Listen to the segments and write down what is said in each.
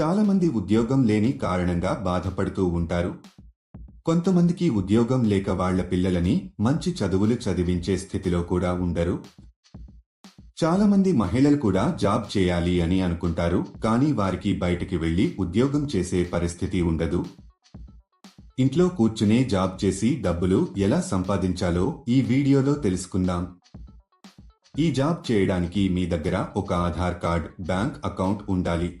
చాలామంది ఉద్యోగం లేని కారణంగా బాధపడుతూ ఉంటారు. కొంతమందికి ఉద్యోగం లేక వాళ్ళ పిల్లలని మంచి చదువులు చదివించే స్థితిలో కూడా ఉండరు. చాలామంది మహిళలు కూడా జాబ్ చేయాలి అని అనుకుంటారు కానీ వారికి బయటికి వెళ్ళి ఉద్యోగం చేసే పరిస్థితి ఉండదు. ఇంట్లో కూర్చునే జాబ్ చేసి డబ్బులు ఎలా సంపాదించాలో ఈ వీడియోలో తెలుసుకుందాం. ఈ జాబ్ చేయడానికి మీ దగ్గర ఒక ఆధార్ కార్డ్ బ్యాంక్ అకౌంట్ ఉండాలి.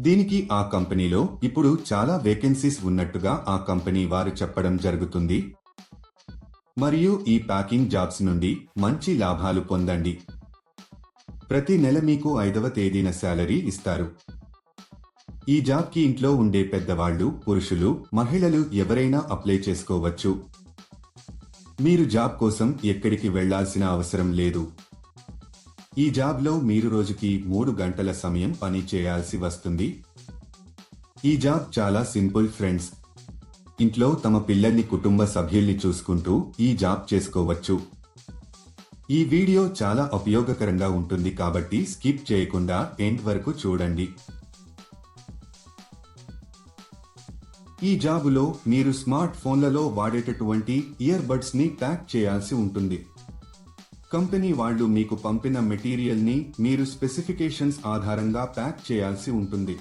దీనికి ఆ కంపెనీలో ఇప్పుడు చాలా వేకెన్సీస్ ఉన్నట్టుగా ఆ కంపెనీ వారు చెప్పడం జరుగుతుంది. మరియు ఈ ప్యాకింగ్ జాబ్స్ నుండి మంచి లాభాలు పొందండి. ప్రతి నెల మీకు ఐదవ తేదీన శాలరీ ఇస్తారు. ఈ జాబ్కి ఇంట్లో ఉండే పెద్దవాళ్ళు పురుషులు మహిళలు ఎవరైనా అప్లై చేసుకోవచ్చు. మీరు జాబ్ కోసం ఎక్కడికి వెళ్ళాల్సిన అవసరం లేదు. ఈ జాబ్లో మీరు రోజుకి మూడు గంటల సమయం పని చేయాల్సి వస్తుంది. ఈ జాబ్ చాలా సింపుల్ ఫ్రెండ్స్. ఇంట్లో తమ పిల్లల్ని కుటుంబ సభ్యుల్ని చూసుకుంటూ ఈ జాబ్ చేసుకోవచ్చు. ఈ వీడియో చాలా ఉపయోగకరంగా ఉంటుంది కాబట్టి స్కిప్ చేయకుండా ఎండ్ వరకు చూడండి. ఈ జాబులో మీరు స్మార్ట్ ఫోన్లలో వాడేటటువంటి ఇయర్ బడ్స్ని ప్యాక్ చేయాల్సి ఉంటుంది. కంపెనీ వాళ్ళు మీకు పంపిన మెటీరియల్ని మీరు స్పెసిఫికేషన్స్ ఆధారంగా ప్యాక్ చేయాల్సి ఉంటుంది.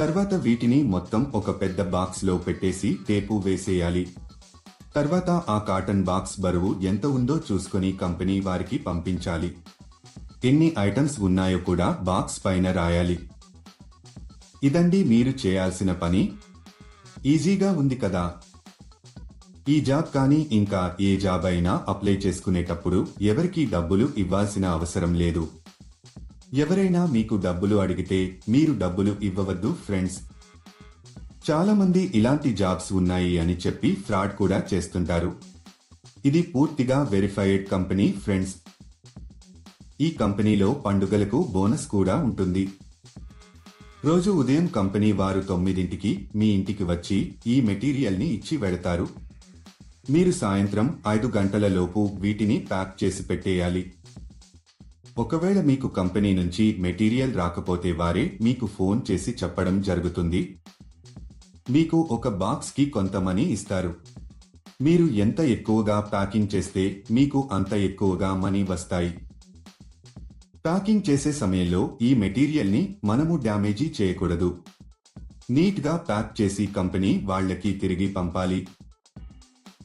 తర్వాత వీటిని మొత్తం ఒక పెద్ద బాక్స్లో పెట్టేసి టేపు వేసేయాలి. తర్వాత ఆ కాటన్ బాక్స్ బరువు ఎంత ఉందో చూసుకొని కంపెనీ వారికి పంపించాలి. ఎన్ని ఐటమ్స్ ఉన్నాయో కూడా బాక్స్ పైన రాయాలి. ఇదండి మీరు చేయాల్సిన పని. ఈజీగా ఉంది కదా. ఈ జాబ్ కానీ ఇంకా ఏ జాబ్ అయినా అప్లై చేసుకునేటప్పుడు ఎవరికి డబ్బులు ఇవ్వాల్సిన అవసరం లేదు. ఎవరైనా మీకు డబ్బులు అడిగితే మీరు డబ్బులు ఇవ్వవద్దు ఫ్రెండ్స్. చాలా మంది ఇలాంటి జాబ్స్ ఉన్నాయి అని చెప్పి ఫ్రాడ్ కూడా చేస్తుంటారు. ఇది పూర్తిగా వెరిఫైడ్ కంపెనీ ఫ్రెండ్స్. ఈ కంపెనీలో పండుగలకు బోనస్ కూడా ఉంటుంది. రోజు ఉదయం కంపెనీ వారు తొమ్మిదింటికి మీ ఇంటికి వచ్చి ఈ మెటీరియల్ని ఇచ్చి వెడతారు. మీరు సాయంత్రం ఐదు గంటల లోపు వీటిని ప్యాక్ చేసి పెట్టేయాలి. ఒకవేళ మీకు కంపెనీ నుంచి మెటీరియల్ రాకపోతే వారే మీకు ఫోన్ చేసి చెప్పడం జరుగుతుంది. మీకు ఒక బాక్స్కి కొంత మనీ ఇస్తారు. మీరు ఎంత ఎక్కువగా ప్యాకింగ్ చేస్తే మీకు అంత ఎక్కువగా మనీ వస్తాయి. ప్యాకింగ్ చేసే సమయంలో ఈ మెటీరియల్ని మనము డ్యామేజీ చేయకూడదు. నీట్గా ప్యాక్ చేసి కంపెనీ వాళ్ళకి తిరిగి పంపాలి.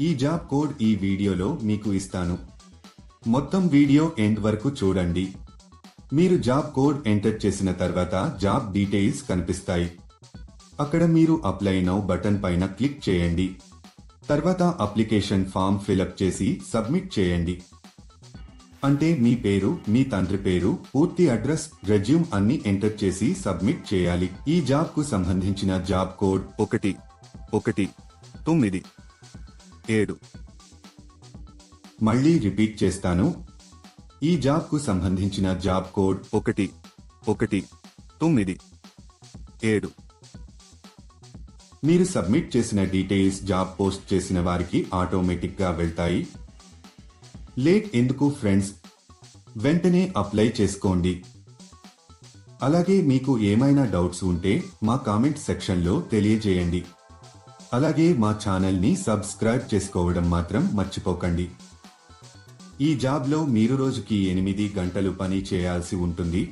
ఈ జాబ్ కోడ్ ఈ వీడియోలో మీకు ఇస్తాను. మొత్తం వీడియో ఎండ్ వరకు చూడండి. మీరు జాబ్ కోడ్ ఎంటర్ చేసిన తర్వాత జాబ్ డీటెయిల్స్ కనిపిస్తాయి. అక్కడ మీరు అప్లై నౌ బటన్ పైన క్లిక్ చేయండి. తర్వాత అప్లికేషన్ ఫామ్ ఫిలప్ చేసి సబ్మిట్ చేయండి. అంటే మీ పేరు మీ తండ్రి పేరు పూర్తి అడ్రస్ రెజ్యూమ్ అన్ని ఎంటర్ చేసి సబ్మిట్ చేయాలి. ఈ జాబ్కు సంబంధించిన జాబ్ కోడ్ ఒకటి ఒకటి తొమ్మిది ఏడు. మళ్ళీ రిపీట్ చేస్తాను. ఈ జాబ్కు సంబంధించిన జాబ్ కోడ్ ఒకటి ఒకటి తొమ్మిది ఏడు. మీరు సబ్మిట్ చేసిన డీటెయిల్స్ జాబ్ పోస్ట్ చేసిన వారికి ఆటోమేటిక్గా వెళ్తాయి. లేట్ ఎందుకు ఫ్రెండ్స్? వెంటనే అప్లై చేసుకోండి. అలాగే మీకు ఏమైనా డౌట్స్ ఉంటే మా కామెంట్ సెక్షన్లో తెలియజేయండి. అలాగే మా ఛానల్ని సబ్స్క్రైబ్ చేసుకోవడం మాత్రం మర్చిపోకండి. ఈ జాబ్లో మీరు రోజుకి ఎనిమిది గంటలు పని చేయాల్సి ఉంటుంది.